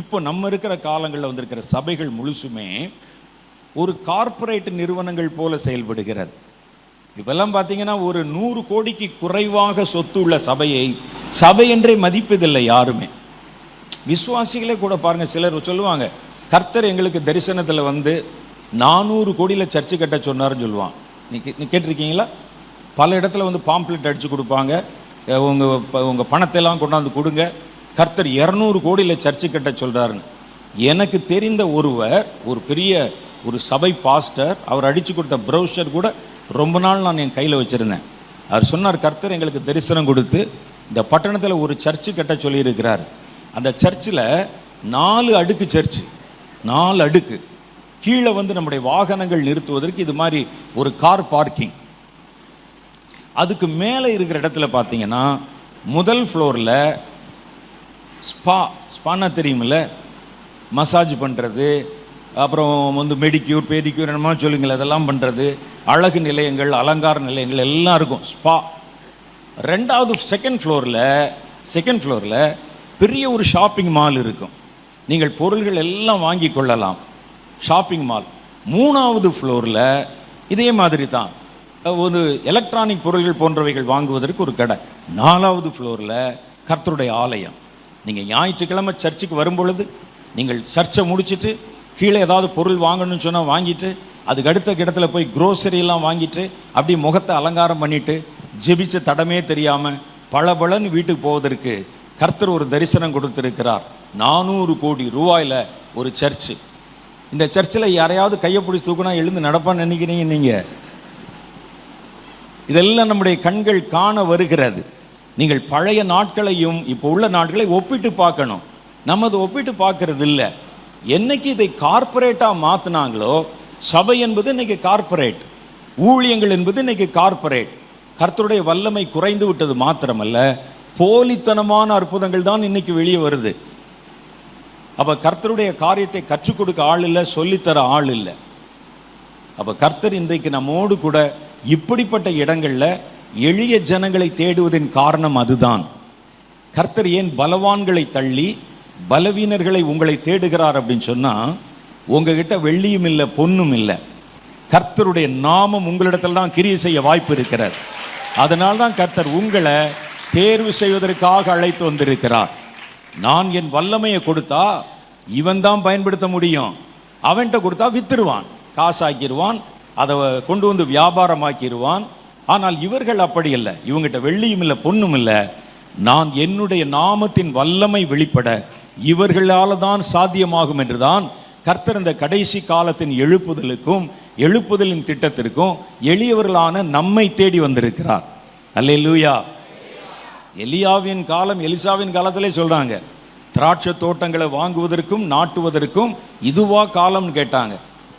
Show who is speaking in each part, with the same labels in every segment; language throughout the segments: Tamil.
Speaker 1: இப்போ நம்ம இருக்கிற காலங்களில் வந்திருக்கிற சபைகள் முழுசுமே ஒரு கார்ப்பரேட் நிறுவனங்கள் போல செயல்படுகிறது. இப்பெல்லாம் பார்த்தீங்கன்னா ஒரு நூறு கோடிக்கு குறைவாக சொத்து உள்ள சபையை சபை என்றே மதிப்பதில்லை யாருமே. விசுவாசிகளே கூட பாருங்கள் சிலர் சொல்லுவாங்க கர்த்தர் எங்களுக்கு தரிசனத்தில் வந்து நானூறு கோடியில் சர்ச்சு கட்ட சொன்னாருன்னு சொல்லுவான். நீ நீ கேட்டிருக்கீங்களா? பல இடத்துல வந்து பாம்ப்ளெட் அடித்து கொடுப்பாங்க உங்கள் உங்கள் ப- பணத்தை எல்லாம் கொண்டாந்து கொடுங்க கர்த்தர் இரநூறு கோடியில் சர்ச்சு கட்ட சொல்கிறாருன்னு எனக்கு தெரிந்த ஒருவர் ஒரு பெரிய ஒரு சபை பாஸ்டர் அவர் அடித்து கொடுத்த ப்ரௌசர் கூட ரொம்ப நாள் நான் என் கையில் வச்சுருந்தேன். அவர் சொன்னார் கர்த்தர் எங்களுக்கு தரிசனம் கொடுத்து இந்த பட்டணத்தில் ஒரு சர்ச்சு கட்ட சொல்லியிருக்கிறார். அந்த சர்ச்சில் நாலு அடுக்கு சர்ச்சு நாலு அடுக்கு. கீழே வந்து நம்முடைய வாகனங்கள் நிறுத்துவதற்கு இது மாதிரி ஒரு கார் பார்க்கிங். அதுக்கு மேலே இருக்கிற இடத்துல பார்த்தீங்கன்னா முதல் ஃப்ளோரில் ஸ்பா ஸ்பானா தெரியுமில்ல? மசாஜ் பண்ணுறது அப்புறம் வந்து மெடிக்யூர் பேடிக்யூர் என்னமோ சொல்லுங்கள் அதெல்லாம் பண்ணுறது அழகு நிலையங்கள் அலங்கார நிலையங்கள் எல்லாம் இருக்கும். ஸ்பா. ரெண்டாவது செகண்ட் ஃப்ளோரில் செகண்ட் ஃப்ளோரில் பெரிய ஒரு ஷாப்பிங் மால் இருக்கும். நீங்கள் பொருள்கள் எல்லாம் வாங்கி கொள்ளலாம். ஷாப்பிங் மால் மூணாவது ஃப்ளோரில் இதே மாதிரி தான். ஒரு எலக்ட்ரானிக் பொருள்கள் போன்றவைகள் வாங்குவதற்கு ஒரு கடை. நாலாவது ஃப்ளோரில் கர்த்தருடைய ஆலயம். நீங்கள் ஞாயிற்றுக்கிழமை சர்ச்சுக்கு வரும்பொழுது நீங்கள் சர்ச்சை முடிச்சிட்டு கீழே ஏதாவது பொருள் வாங்கணும்னு சொன்னால் வாங்கிட்டு அதுக்கு அடுத்த கிடத்துல போய் grocery எல்லாம் வாங்கிட்டு அப்படியே முகத்தை அலங்காரம் பண்ணிட்டு ஜெபிச்ச தடமே தெரியாமல் பளபளன்னு வீட்டுக்கு போவதற்கு கர்த்தர் ஒரு தரிசனம் கொடுத்திருக்கிறார். நானூறு கோடி ரூபாயில் ஒரு சர்ச்சு. இந்த சர்ச்சில் யாரையாவது கையை பிடிச்சி தூக்குனா எழுந்து நடப்பான்னு நினைக்கிறீங்க நீங்கள் இதெல்லாம் நம்முடைய கண்கள் காண வருகிறது. நீங்கள் பழைய நாட்களையும் இப்போ உள்ள நாட்களை ஒப்பிட்டு பார்க்கணும். நம்ம அதை ஒப்பிட்டு பார்க்கறது இல்லை என்னைக்கு இதை கார்ப்பரேட்டாக மாற்றினாங்களோ சபை என்பது இன்னைக்கு கார்ப்பரேட் ஊழியங்கள் என்பது இன்னைக்கு கார்ப்பரேட் கர்த்தருடைய வல்லமை குறைந்து விட்டது மாத்திரமல்ல போலித்தனமான அற்புதங்கள் தான் இன்னைக்கு வெளியே வருது. அப்போ கர்த்தருடைய காரியத்தை கற்றுக் கொடுக்க ஆள் இல்லை சொல்லித்தர ஆள் இல்லை. அப்போ கர்த்தர் இன்றைக்கு நம்மோடு கூட இப்படிப்பட்ட இடங்களில் எளிய ஜனங்களை தேடுவதின் காரணம் அதுதான். கர்த்தர் ஏன் பலவான்களை தள்ளி பலவீனர்களை உங்களை தேடுகிறார் அப்படின்னு சொன்னால் உங்ககிட்ட வெள்ளியும் இல்லை பொண்ணும் இல்லை. கர்த்தருடைய நாமம் உங்களிடத்தில் தான் கிரியை செய்ய வாய்ப்பு இருக்கிறார் அதனால் தான் கர்த்தர் உங்களை தேர்வு செய்வதற்காக அழைத்து வந்திருக்கிறார். நான் என் வல்லமையை கொடுத்தா இவன் தான் பயன்படுத்த முடியும். அவன்கிட்ட கொடுத்தா வித்துருவான். காசாக்கிடுவான் அதை கொண்டு வந்து வியாபாரமாக்கிடுவான் ஆனால் இவர்கள் அப்படி இல்லை இவங்கிட்ட வெள்ளியும் இல்லை பொண்ணும் இல்லை. நான் என்னுடைய நாமத்தின் வல்லமை வெளிப்பட இவர்களால் தான் சாத்தியமாகும் என்றுதான் கர்த்தர் இந்த கடைசி காலத்தின் எழுப்புதலுக்கும் எழுப்புதலின் திட்டத்திற்கும் எளியவர்களான நம்மை தேடி வந்திருக்கிறார். அல்லே லூயா எலியாவின் காலம் எலிசாவின் காலத்திலே சொல்கிறாங்க திராட்சை தோட்டங்களை வாங்குவதற்கும் நாட்டுவதற்கும் இதுவா காலம்னு கேட்டாங்க.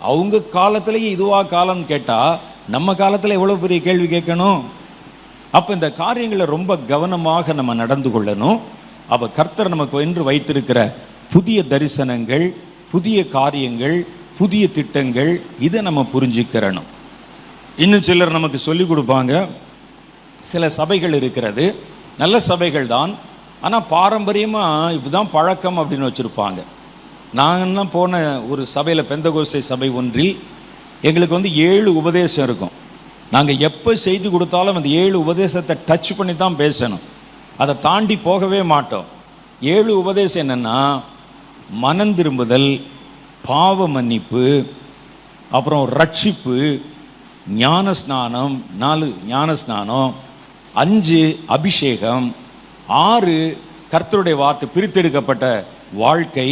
Speaker 1: அவங்க காலத்திலேயே இதுவா காலம்னு கேட்டால் நம்ம காலத்தில் எவ்வளோ பெரிய கேள்வி கேட்கணும்? அப்போ இந்த காரியங்களை ரொம்ப கவனமாக நம்ம நடந்து கொள்ளணும். அப்போ கர்த்தர் நமக்கு என்று வைத்திருக்கிற புதிய தரிசனங்கள் புதிய காரியங்கள் புதிய திட்டங்கள் இதை நம்ம புரிஞ்சுக்கிறணும். இன்னும் சிலர் நமக்கு சொல்லிக் கொடுப்பாங்க. சில சபைகள் இருக்கிறது. நல்ல சபைகள் தான். ஆனால் பாரம்பரியமாக இப்படிதான் பழக்கம் அப்படின்னு வச்சுருப்பாங்க. நான் போன ஒரு சபையில் பெந்தகோசை சபை ஒன்றில் எங்களுக்கு வந்து ஏழு உபதேசம் இருக்கும். நாங்கள் எப்போ செய்து கொடுத்தாலும் அந்த ஏழு உபதேசத்தை டச் பண்ணி தான் பேசணும். அதை தாண்டி போகவே மாட்டோம். ஏழு உபதேசம் என்னென்னா மனம் திரும்புதல் பாவ மன்னிப்பு அப்புறம் ரட்சிப்பு ஞானஸ்நானம் நாலு ஞானஸ்நானம் அஞ்சு அபிஷேகம் ஆறு கர்த்தருடைய வார்த்தை பிரித்தெடுக்கப்பட்ட வாழ்க்கை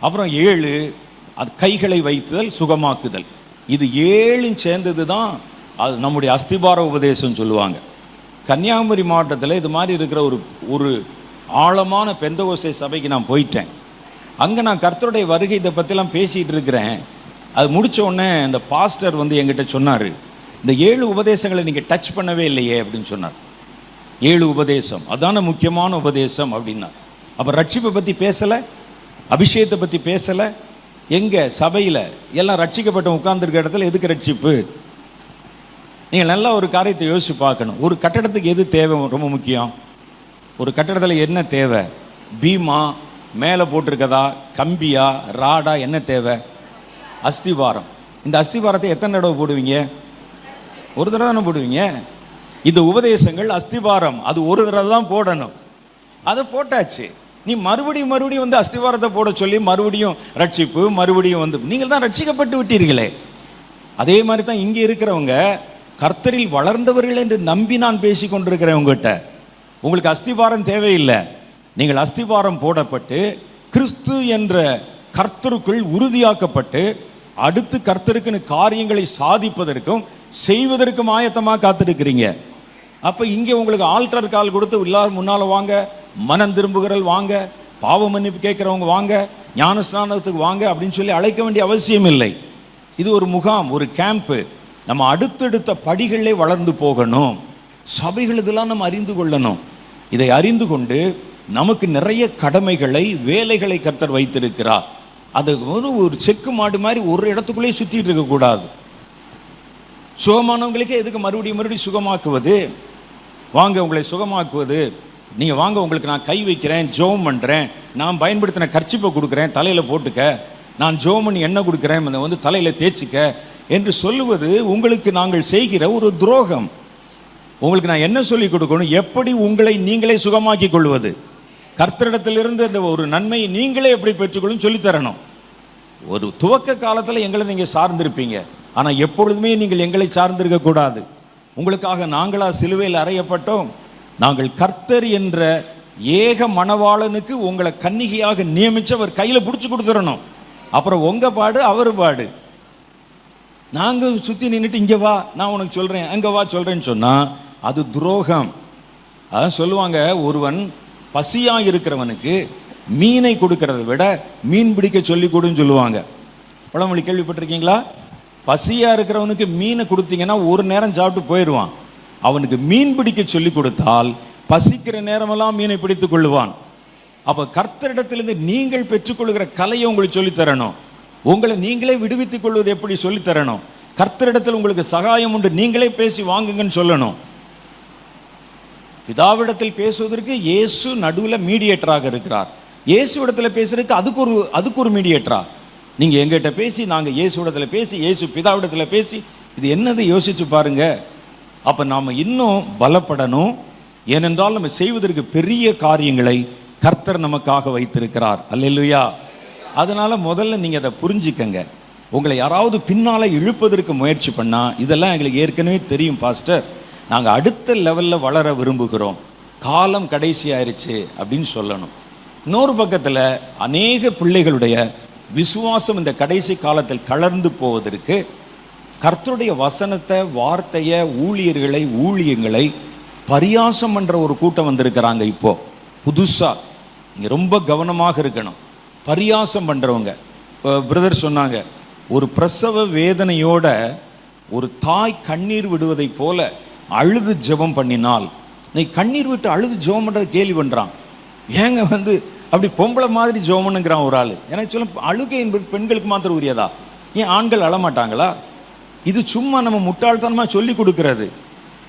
Speaker 1: அப்புறம் ஏழு அது கைகளை வைத்துதல் சுகமாக்குதல். இது ஏழும் சேர்ந்தது தான் அது நம்முடைய அஸ்திபார உபதேசம் சொல்லுவாங்க. கன்னியாகுமரி மாவட்டத்தில் இது மாதிரி இருக்கிற ஒரு ஒரு ஆழமான பெந்தகோஸ்தை சபைக்கு நான் போயிட்டேன். அங்கே நான் கர்த்தருடைய வருகை இதை பற்றிலாம் பேசிகிட்டு இருக்கிறேன். அது முடித்த உடனே அந்த பாஸ்டர் வந்து என்கிட்ட சொன்னார் இந்த ஏழு உபதேசங்களை நீங்கள் டச் பண்ணவே இல்லையே அப்படின்னு சொன்னார். ஏழு உபதேசம் அதான முக்கியமான உபதேசம் அப்படின்னா அப்போ ரட்சிப்பை பற்றி பேசலை அபிஷேகத்தை பற்றி பேசலை எங்கே சபையில் எல்லாம் ரட்சிக்கப்பட்ட உட்கார்ந்துருக்க இடத்துல எதுக்கு ரட்சிப்பு? நீங்கள் நல்லா ஒரு காரியத்தை யோசித்து பார்க்கணும். ஒரு கட்டடத்துக்கு எது தேவை ரொம்ப முக்கியம்? ஒரு கட்டடத்தில் என்ன தேவை? பீமா மேலே போட்டிருக்கதா? கம்பியா? ராடா? என்ன தேவை? அஸ்திவாரம். இந்த அஸ்திவாரத்தை எத்தனை தடவை போடுவீங்க? ஒரு தடவை தானே போடுவீங்க? இந்த உபதேசங்கள் அஸ்திவாரம். அது ஒரு தடவை தான் போடணும். அதை போட்டாச்சு. நீ மறுபடியும் மறுபடியும் வந்து அஸ்திவாரத்தை போட சொல்லி மறுபடியும் ரட்சிப்பு மறுபடியும் வந்து நீங்கள் தான் ரட்சிக்கப்பட்டு விட்டீர்களே. அதே மாதிரி தான் இங்கே இருக்கிறவங்க கர்த்தரில் வளர்ந்தவர்கள் என்று நம்பி நான் பேசி கொண்டிருக்கிறேன் உங்ககிட்ட உங்களுக்கு அஸ்திவாரம் தேவையில்லை. நீங்கள் அஸ்திவாரம் போடப்பட்டு கிறிஸ்து என்ற கர்த்தருக்குள் உறுதியாக்கப்பட்டு அடுத்து கர்த்தருக்குன்னு காரியங்களை சாதிப்பதற்கும் செய்வதற்கும் ஆயத்தமாக காத்திருக்கிறீங்க. அப்போ இங்கே உங்களுக்கு ஆல்டர் கால் கொடுத்து எல்லாரும் முன்னால் வாங்க. மனம் திரும்புகிறல் வாங்க பாவ மன்னிப்பு கேட்குறவங்க வாங்க ஞானஸ்நானத்துக்கு வாங்க அப்படின்னு சொல்லி அழைக்க வேண்டிய அவசியம் இல்லை. இது ஒரு முகாம் ஒரு கேம்ப்பு நம்ம அடுத்தடுத்த படிகளிலே வளர்ந்து போகணும். சபைகள் இதெல்லாம் நம்ம அறிந்து கொள்ளணும். இதை அறிந்து கொண்டு நமக்கு நிறைய கடமைகளை வேலைகளை கர்த்தர் வைத்திருக்கிறார். அது வந்து ஒரு செக்கு மாடு மாதிரி ஒரு இடத்துக்குள்ளேயே சுற்றிட்டு இருக்கக்கூடாது சுகமானவங்களுக்கே எதுக்கு மறுபடியும் மறுபடியும் சுகமாக்குவது? வாங்க உங்களை சுகமாக்குவது. நீங்கள் வாங்க உங்களுக்கு நான் கை வைக்கிறேன் ஜோம் பண்ணுறேன் நான் பயன்படுத்தின கர்ச்சிப்பை கொடுக்குறேன் தலையில் போட்டுக்க. நான் ஜோம் பண்ணி எண்ணெய் கொடுக்குறேன் அதை வந்து தலையில் தேய்ச்சிக்க என்று சொல்லுவது உங்களுக்கு நாங்கள் செய்கிற ஒரு துரோகம். உங்களுக்கு நான் என்ன சொல்லிக் கொடுக்கணும்? எப்படி உங்களை நீங்களே சுகமாக்கி கொள்வது? கர்த்தரிடத்திலிருந்து அந்த ஒரு நன்மையை நீங்களே எப்படி பெற்றுக்கொள்ளும் சொல்லித் தரணும். ஒரு துவக்க காலத்தில் எங்களை நீங்கள் சார்ந்திருப்பீங்க. ஆனால் எப்பொழுதுமே நீங்கள் எங்களை சார்ந்திருக்கக்கூடாது உங்களுக்காக நாங்களாக சிலுவையில் அறையப்பட்டோம். நாங்கள் கர்த்தர் என்ற ஏக மணவாளனுக்கு உங்களை கன்னிகையாக நியமித்து அவர் கையில் பிடிச்சி கொடுத்துடணும் அப்புறம் உங்கள் பாடு அவர் பாடு. நாங்கள் சுற்றி நின்றுட்டு இங்கே வா நான் உனக்கு சொல்கிறேன் அங்கே வா சொல்கிறேன்னு சொன்னால் அது துரோகம். அதான் சொல்லுவாங்க ஒருவன் பசியாக இருக்கிறவனுக்கு மீனை கொடுக்கறத விட மீன் பிடிக்க சொல்லி கொடுன்னு சொல்லுவாங்க. பழமொழி கேள்விப்பட்டிருக்கீங்களா? பசியாக இருக்கிறவனுக்கு மீனை கொடுத்தீங்கன்னா ஒரு நேரம் சாப்பிட்டு போயிடுவான். அவனுக்கு மீன் பிடிக்க சொல்லி கொடுத்தால் பசிக்கிற நேரமெல்லாம் மீனை பிடித்துக் கொள்ளுவான். அப்போ கர்த்தரிடத்திலிருந்து நீங்கள் பெற்றுக்கொள்கிற கலையை உங்களுக்கு சொல்லித் தரணும். உங்களை நீங்களே விடுவித்துக் கொள்வது எப்படி சொல்லித்தரணும் கர்த்தரிடத்தில் உங்களுக்கு சகாயம் உண்டு நீங்களே பேசி வாங்குங்கன்னு சொல்லணும். பிதாவிடத்தில் பேசுவதற்கு இயேசு நடுவில் மீடியேட்டராக இருக்கிறார். இயேசு இடத்துல பேசுறதுக்கு அதுக்கு ஒரு அதுக்கு ஒரு மீடியேட்டரா நீங்கள் எங்கிட்ட பேசி நாங்கள் இயேசு இடத்துல பேசி இயேசு பிதாவிடத்தில் பேசி இது என்னது யோசிச்சு பாருங்கள் அப்போ நாம் இன்னும் பலப்படணும். ஏனென்றால் நம்ம செய்வதற்கு பெரிய காரியங்களை கர்த்தர் நமக்காக வைத்திருக்கிறார். அல்ல இல்லையா அதனால் முதல்ல நீங்கள் அதை புரிஞ்சுக்கங்க. உங்களை யாராவது பின்னால் இழுப்பதற்கு முயற்சி பண்ணால் இதெல்லாம் எங்களுக்கு ஏற்கனவே தெரியும் பாஸ்டர். நாங்கள் அடுத்த லெவலில் வளர விரும்புகிறோம். காலம் கடைசி ஆயிடுச்சு அப்படின்னு சொல்லணும். இன்னொரு பக்கத்தில் அநேக பிள்ளைகளுடைய விசுவாசம் இந்த கடைசி காலத்தில் தளர்ந்து போவதற்கு கர்த்தருடைய வசனத்தை வார்த்தையை ஊழியர்களை ஊழியங்களை பரியாசம் பண்ற ஒரு கூட்டம் வந்திருக்கிறாங்க இப்போ. புதுசா. நீங்க ரொம்ப கவனமாக இருக்கணும். பரியாசம் பண்றவங்க. பிரதர் சொன்னாங்க ஒரு பிரசவ வேதனையோட ஒரு தாய் கண்ணீர் விடுவதைப் போல அழுது ஜெபம் பண்ணினால் நீ கண்ணீர் விட்டு அழுது ஜெபம் பண்றத கேள்வி பண்றான். ஏங்க வந்து அப்படி பொம்பளை மாதிரி ஜெபம் பண்ணுங்கிறான் ஒரு ஆள். எனக்கு சொல்ல அழுகை என்பது பெண்களுக்கு மாத்திரம் உரியதா? ஏன் ஆண்கள் அழமாட்டாங்களா? இது சும்மா நம்ம முட்டாள்தனமாக சொல்லி கொடுக்கறது.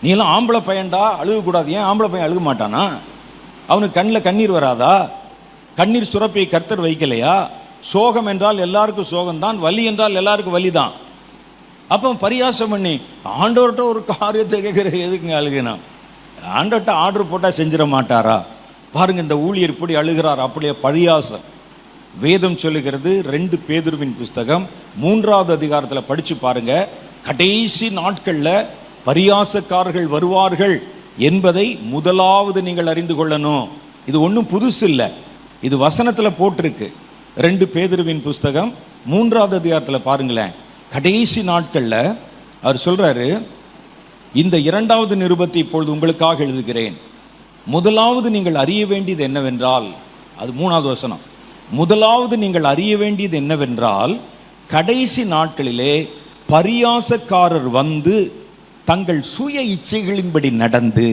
Speaker 1: நீ எல்லாம் ஆம்பளை பையன்டா அழுகக்கூடாது. ஏன் ஆம்பளை பையன் அழுக மாட்டானா? அவனுக்கு கண்ணில் கண்ணீர் வராதா? கண்ணீர் சுரப்பை கர்த்தர் வைக்கலையா? சோகம் என்றால் எல்லாருக்கும் சோகம்தான் வலி என்றால் எல்லாருக்கும் வலி தான் அப்போ பரியாசம் பண்ணி ஆண்டவர்கிட்ட ஒரு காரியத்தை கேட்குற எதுக்குங்க அழுகினா? ஆண்டவர்கிட்ட ஆர்டர் போட்டால் செஞ்சிட மாட்டாரா? பாருங்க இந்த ஊழியர் இப்படி அழுகிறார். அப்படியே பரியாசம். வேதம் சொல்லுகிறது ரெண்டு பேதுருவின் புஸ்தகம் மூன்றாவது அதிகாரத்தில் படித்து பாருங்கள் கடைசி நாட்களில் பரியாசக்காரர்கள் வருவார்கள் என்பதை முதலாவது நீங்கள் அறிந்து கொள்ளணும். இது ஒன்றும் புதுசு இல்லை. இது வசனத்தில் போட்டிருக்கு. ரெண்டு பேதருவின் புஸ்தகம் மூன்றாவது அதிகாரத்தில் பாருங்களேன். கடைசி நாட்களில் அவர் சொல்கிறாரு இந்த இரண்டாவது நிருபத்தை இப்பொழுது உங்களுக்காக எழுதுகிறேன். முதலாவது நீங்கள் அறிய வேண்டியது என்னவென்றால் அது மூணாவது வசனம். முதலாவது நீங்கள் அறிய வேண்டியது என்னவென்றால் கடைசி நாட்களிலே பரியாசக்காரர் வந்து தங்கள் சுய இச்சைகளின்படி நடந்து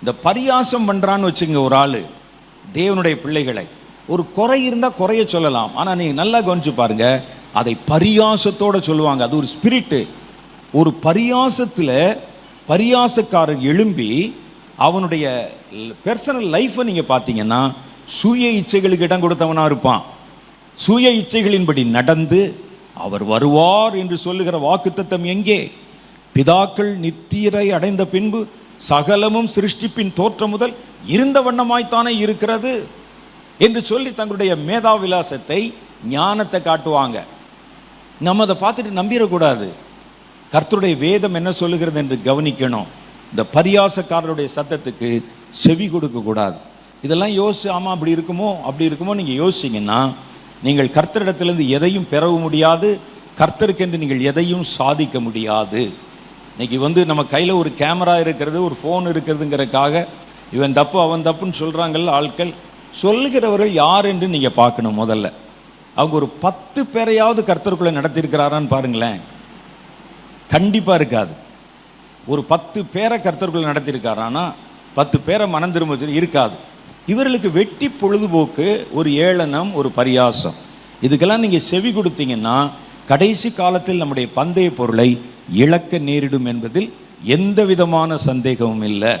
Speaker 1: இந்த பரியாசம் பண்ணுறான்னு வச்சுங்க ஒரு ஆள் தேவனுடைய பிள்ளைகளை. ஒரு குறை இருந்தால் குறைய சொல்லலாம் ஆனால் நீங்கள் நல்லா கவனிச்சு பாருங்க அதை பரியாசத்தோடு சொல்லுவாங்க. அது ஒரு ஸ்பிரிட்டு ஒரு பரியாசத்தில் பரியாசக்காரர் எழும்பி அவனுடைய பர்சனல் லைஃப்பை நீங்கள் பார்த்தீங்கன்னா சுய இச்சைகளுக்கு இடம் கொடுத்தவனாக இருப்பான். சுய இச்சைகளின்படி நடந்து அவர் வருவார் என்று சொல்லுகிற வாக்குத்தத்தம் எங்கே? பிதாக்கள் நித்தியரை அடைந்த பின்பு சகலமும் சிருஷ்டிப்பின் தோற்றம் முதல் இருந்த வண்ணமாய்த்தானே இருக்கிறது என்று சொல்லி தங்களுடைய மேதாவிலாசத்தை ஞானத்தை காட்டுவாங்க. நம்ம அதை பார்த்துட்டு நம்பிடக்கூடாது. கர்த்தருடைய வேதம் என்ன சொல்லுகிறது என்று கவனிக்கணும். இந்த பரியாசக்காரருடைய சத்தத்துக்கு செவி கொடுக்கக்கூடாது. இதெல்லாம் யோசிச்சு ஆமாம் அப்படி இருக்குமோ அப்படி இருக்குமோ நீங்கள் யோசிச்சிங்கன்னா நீங்கள் கர்த்தரிடத்திலிருந்து எதையும் பெறவும் முடியாது கர்த்தருக்கென்று நீங்கள் எதையும் சாதிக்க முடியாது. இன்னைக்கு வந்து நம்ம கையில் ஒரு கேமரா இருக்கிறது ஒரு ஃபோன் இருக்கிறதுங்கிறதுக்காக இவன் தப்பு அவன் தப்புன்னு சொல்கிறாங்கல்ல ஆட்கள். சொல்லுகிறவர்கள் யார் என்று நீங்கள் பார்க்கணும் முதல்ல. அவங்க ஒரு பத்து பேரையாவது கர்த்தருக்குள்ளே நடத்தியிருக்கிறாரான்னு பாருங்களேன். கண்டிப்பாக இருக்காது. ஒரு பத்து பேரை கர்த்தருக்குள்ளே நடத்தியிருக்காரானா பத்து பேரை மனம் திரும்ப இருக்காது. இவர்களுக்கு வெட்டி பொழுதுபோக்கு ஒரு ஏளனம் ஒரு பரியாசம். இதுக்கெல்லாம் நீங்கள் செவி கொடுத்தீங்கன்னா கடைசி காலத்தில் நம்முடைய பந்தய பொருளை இழக்க நேரிடும் என்பதில் எந்த விதமான சந்தேகமும் இல்லை.